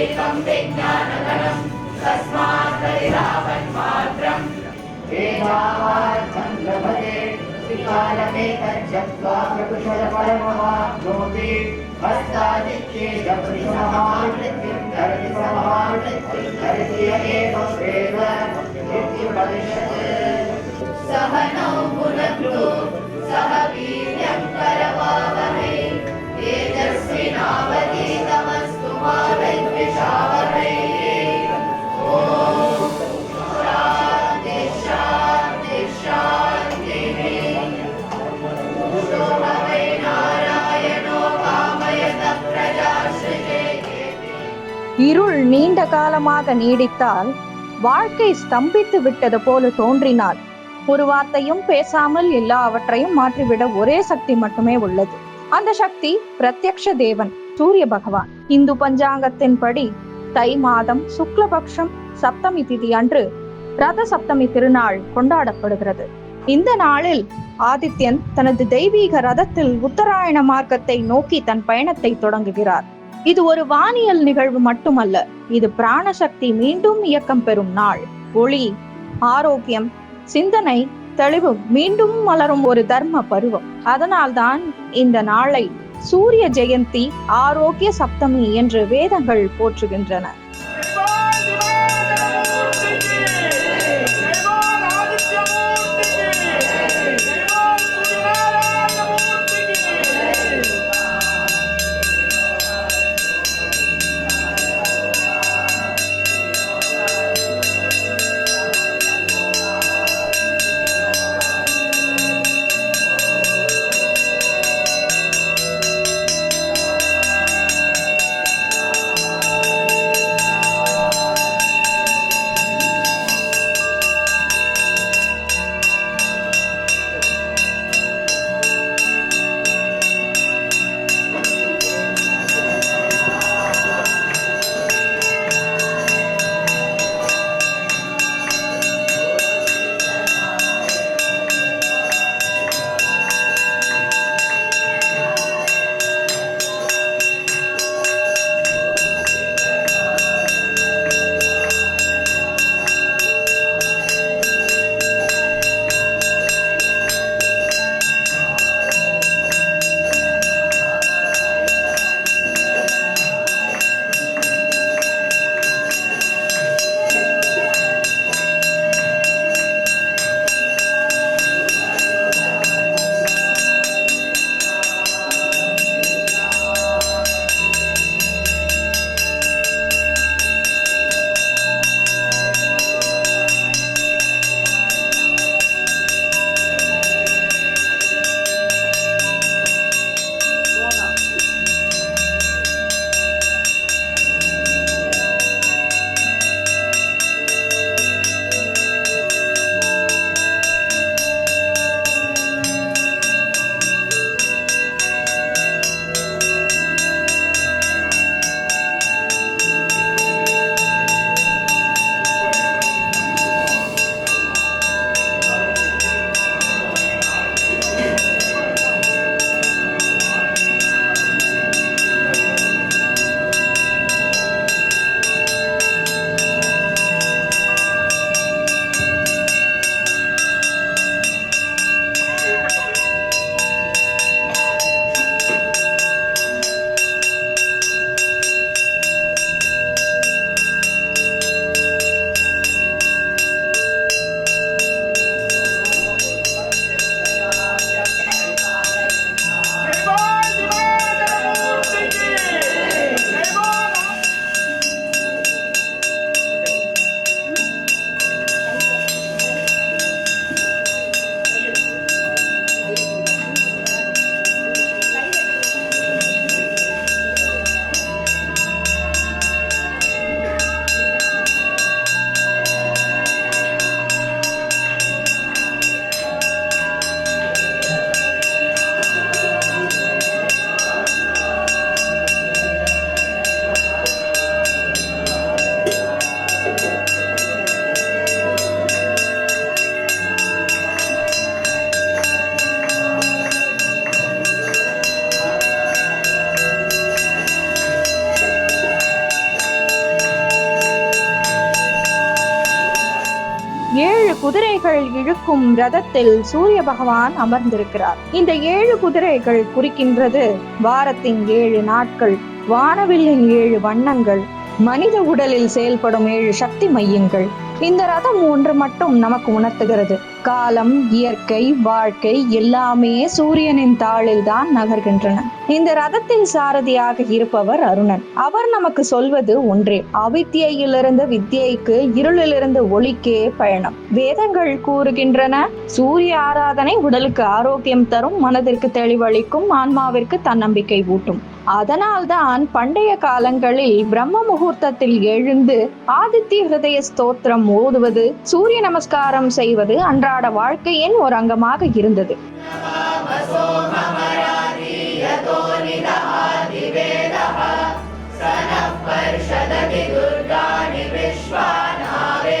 ఏకం విజ్ఞానగణం తస్మాత్తరిరావన్మాత్రం వేదార్థం లభతే వికారమేతజ్జత్వా ప్రకుశల పరమవాప్నోతి హస్తాదిత్యేష పురుషమహామృత్యుం ధరతి సమహామృత్యుం ధరతి సహ వీ இருள் நீண்ட காலமாக நீடித்தால் வாழ்க்கை ஸ்தம்பித்து விட்டது போல தோன்றினால் ஒரு வார்த்தையும் பேசாமல் எல்லாவற்றையும் மாற்றிவிட ஒரே சக்தி மட்டுமே உள்ளது. அந்த சக்தி பிரத்யக்ஷ தேவன் சூரிய பகவான். இந்து பஞ்சாங்கத்தின்படி தை மாதம் சுக்லபக்ஷம் சப்தமி திதி அன்று ரத சப்தமி திருநாள் கொண்டாடப்படுகிறது. இந்த நாளில் ஆதித்யன் தனது தெய்வீக ரதத்தில் உத்தராயண மார்க்கத்தை நோக்கி தன் பயணத்தை தொடங்குகிறார். இது ஒரு வானியல் நிகழ்வு மட்டுமல்ல. இது பிராணசக்தி மீண்டும் இயக்கம் பெறும் நாள். ஒளி ஆரோக்கியம் சிந்தனை தெளிவு மீண்டும் மலரும் ஒரு தர்ம பருவம். அதனால்தான் இந்த நாளை சூரிய ஜெயந்தி ஆரோக்கிய சப்தமி என்று வேதங்கள் போற்றுகின்றன. இழுக்கும் ரதத்தில் சூரிய பகவான் அமர்ந்திருக்கிறார். இந்த ஏழு குதிரைகள் குறிக்கின்றது. வாரத்தின் ஏழு நாட்கள் வானவில்லின் ஏழு வண்ணங்கள் மனித உடலில் செயல்படும் ஏழு சக்தி மையங்கள். இந்த ரதம் ஒன்று மட்டும் நமக்கு உணர்த்துகிறது. காலம் இயற்கை வாழ்க்கை எல்லாமே சூரியனின் தாளில் தான் நகர்கின்றன. இந்த ரதத்தின் சாரதியாக இருப்பவர் அருணன். அவர் நமக்கு சொல்வது ஒன்றே. அவித்தியிலிருந்து வித்தியைக்கு இருளிலிருந்து ஒளிக்கே பயணம். வேதங்கள் கூறுகின்றன சூரிய ஆராதனை உடலுக்கு ஆரோக்கியம் தரும் மனதிற்கு தெளிவளிக்கும் ஆன்மாவிற்கு தன்னம்பிக்கை ஊட்டும். அதனால்தான் பண்டைய காலங்களில் பிரம்ம முகூர்த்தத்தில் எழுந்து ஆதித்ய ஹிருதய ஸ்தோத்திரம் ஓதுவது சூரிய நமஸ்காரம் செய்வது அன்றாட வாழ்க்கையின் ஒரு அங்கமாக இருந்தது. விஸ்வானாவே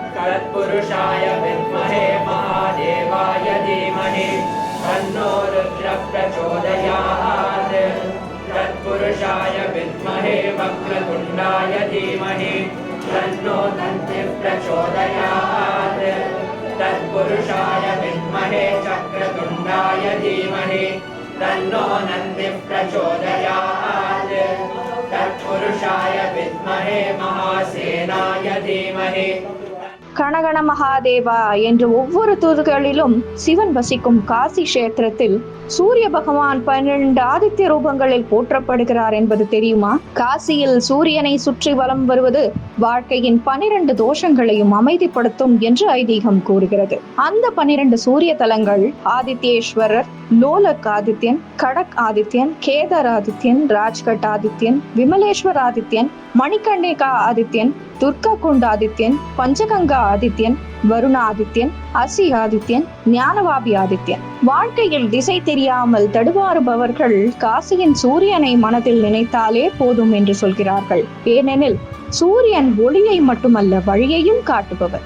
तत्पुरुषाय विद्महे महादेवाय धीमहि तन्नो रुद्र प्रचोदयात् तत्पुरुषाय विद्महे वक्रतुण्डाय धीमहि तन्नो दन्तिः प्रचोदयात् तत्पुरुषाय विद्महे चक्रतुण्डाय धीमहि तन्नो नन्दिः प्रचोदयात् तत्पुरुषाय विद्महे महासेनाय धीमहि கணகண மகாதேவா என்று ஒவ்வொரு தூதுகளிலும் சிவன் வசிக்கும் காசி கஷேத்திரத்தில் சூரிய பகவான் பன்னிரண்டு ஆதித்ய ரூபங்களில் போற்றப்படுகிறார் என்பது தெரியுமா? காசியில் சூரியனை சுற்றி வலம் வருவது வாழ்க்கையின் பனிரெண்டு தோஷங்களையும் அமைதிப்படுத்தும் என்று ஐதீகம் கூறுகிறது. அந்த பனிரெண்டு சூரிய தலங்கள் ஆதித்யேஸ்வரர் லோலக் ஆதித்யன் கடக் ஆதித்யன் கேதர் ஆதித்யன் ராஜ்கட் ஆதித்யன் விமலேஸ்வர் ஆதித்யன் மணிகண்டேகா ஆதித்யன் துர்கா குண்ட் ஆதித்யன் பஞ்சகங்கா ஆதித்யன் வருண ஆதித்யன் அசி ஆதித்யன் ஞானவாபி ஆதித்யன். வாழ்க்கையில் திசை தெரியாமல் தடுமாறுபவர்கள் காசியின் சூரியனை மனதில் நினைத்தாலே போதும் என்று சொல்கிறார்கள். ஏனெனில் சூரியன் ஒளியை மட்டுமல்ல வழியையும் காட்டுபவர்.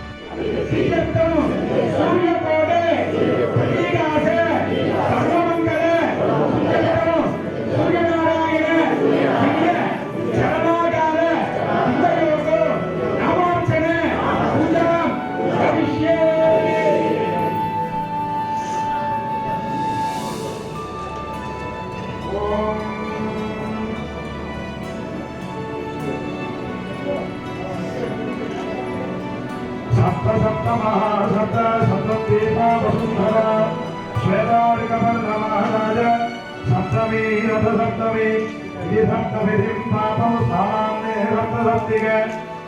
శ్రీకారస్తికే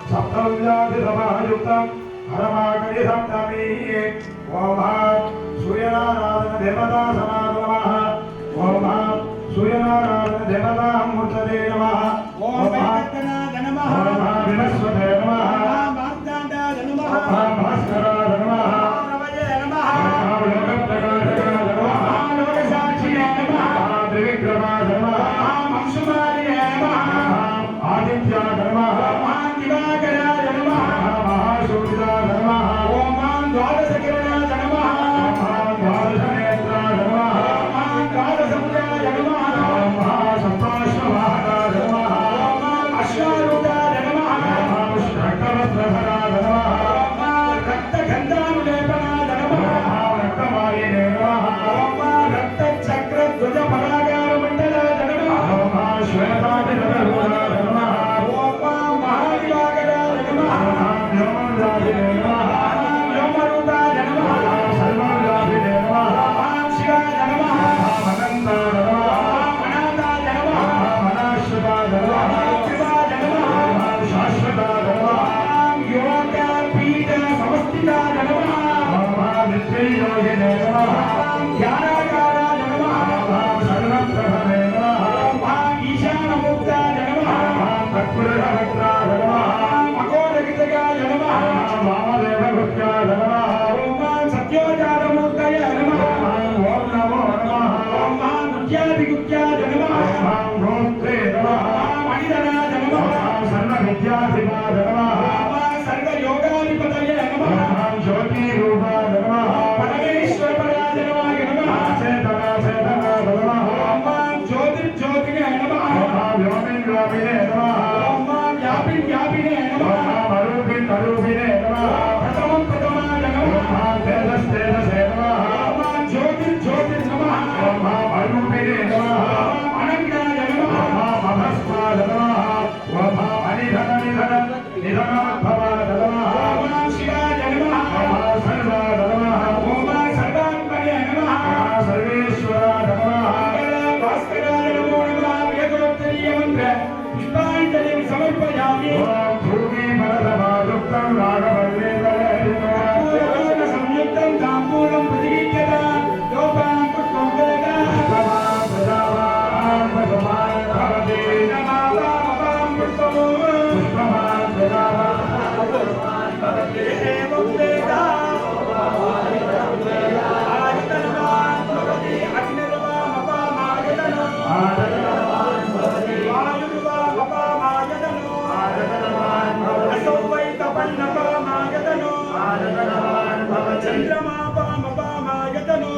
శబ్దవిద్యాభిసమాయుక్తం హరమాకటి సప్తమీ ఓం హాం సూర్యనారాయణ దేవతా సనాతన ఓం హాం దేవతా మూర్తదే నమ. ఓం హాం నమ. Father.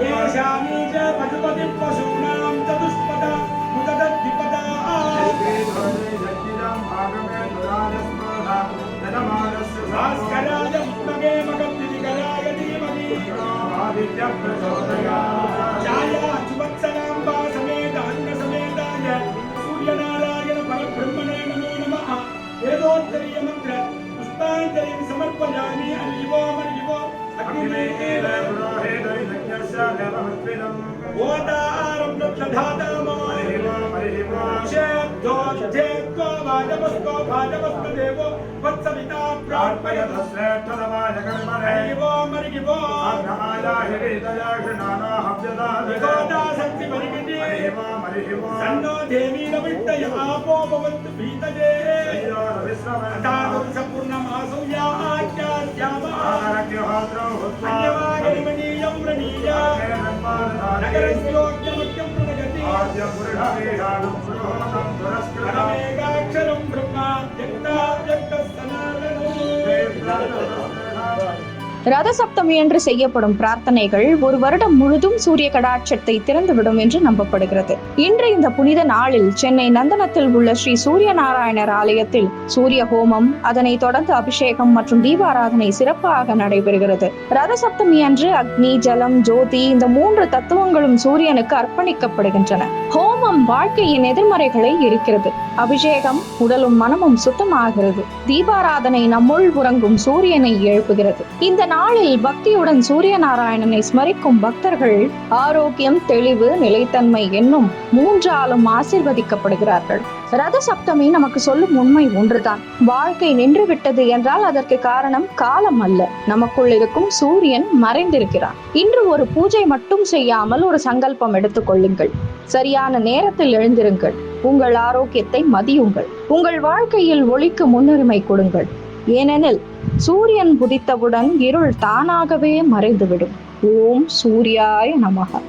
येषामी च पशुपति पशूनां चतुष्पद मुदद्विपदा भास्कराय उत्तमे मगद्विकराय धीमहि छाया सुवत्सलाम्बा समेत अङ्गसमेताय सूर्यनारायण परब्रह्मणे नमो नमः वेदोत्तरीयमन्त्र पुष्पाञ्जलिं समर्पयामि हरिवो हरिवो अग्निमे एव ఓటారం భాజవస్తో భాజవస్త దేవో వత్సవిత ప్రార్థయత శ్రేష్ఠతమాయ కర్మరే దివో మరికి వో అగ్రహాయాహి వేదయాఘ్నానా హవ్యదాదగోదా పురస్కృతం బ్రహ్మాద్యక్తాద్యక్త సనాతనం. ரத சப்தமி என்று செய்யப்படும் பிரார்த்தனைகள் ஒரு வருடம் முழுதும் சூரிய கடாட்சத்தை திறந்துவிடும் என்று நம்பப்படுகிறது. இன்று இந்த புனித நாளில் சென்னை நந்தனத்தில் உள்ள ஸ்ரீ சூரிய நாராயணர் ஆலயத்தில் சூரிய ஹோமம் அதனைத் தொடர்ந்து அபிஷேகம் மற்றும் தீபாராதனை சிறப்பாக நடைபெறுகிறது. ரத சப்தமி அன்று அக்னி ஜலம் ஜோதி இந்த மூன்று தத்துவங்களும் சூரியனுக்கு அர்ப்பணிக்கப்படுகின்றன. ஹோமம் வாழ்க்கையின் எதிர்மறைகளை எரிக்கிறது. அபிஷேகம் உடலும் மனமும் சுத்தமாகிறது. தீபாராதனை நம்முள் உறங்கும் சூரியனை எழுப்புகிறது. இந்த நாளில் பக்தியுடன் சூரிய நாராயணனை ஸ்மரிக்கும் பக்தர்கள் ஆரோக்கியம் தெளிவு நிலைத்தன்மை என்னும் மூன்றாலும் ஆசிர்வதிக்கப்படுகிறார்கள். ரத சப்தமி நமக்கு சொல்லும் உண்மை ஒன்றுதான். வாழ்க்கை நின்று விட்டது என்றால் அதற்கு காரணம் காலம் அல்ல. நமக்குள் இருக்கும் சூரியன் மறைந்திருக்கிறார் இன்று ஒரு பூஜை மட்டும் செய்யாமல் ஒரு சங்கல்பம் எடுத்துக் கொள்ளுங்கள். சரியான நேரத்தில் எழுந்திருங்கள். உங்கள் ஆரோக்கியத்தை மதியுங்கள். உங்கள் வாழ்க்கையில் ஒளிக்கு முன்னுரிமை கொடுங்கள். ஏனெனில் சூரியன் உதித்தவுடன் இருள் தானாகவே மறைந்துவிடும். ஓம் சூர்யாய நமக.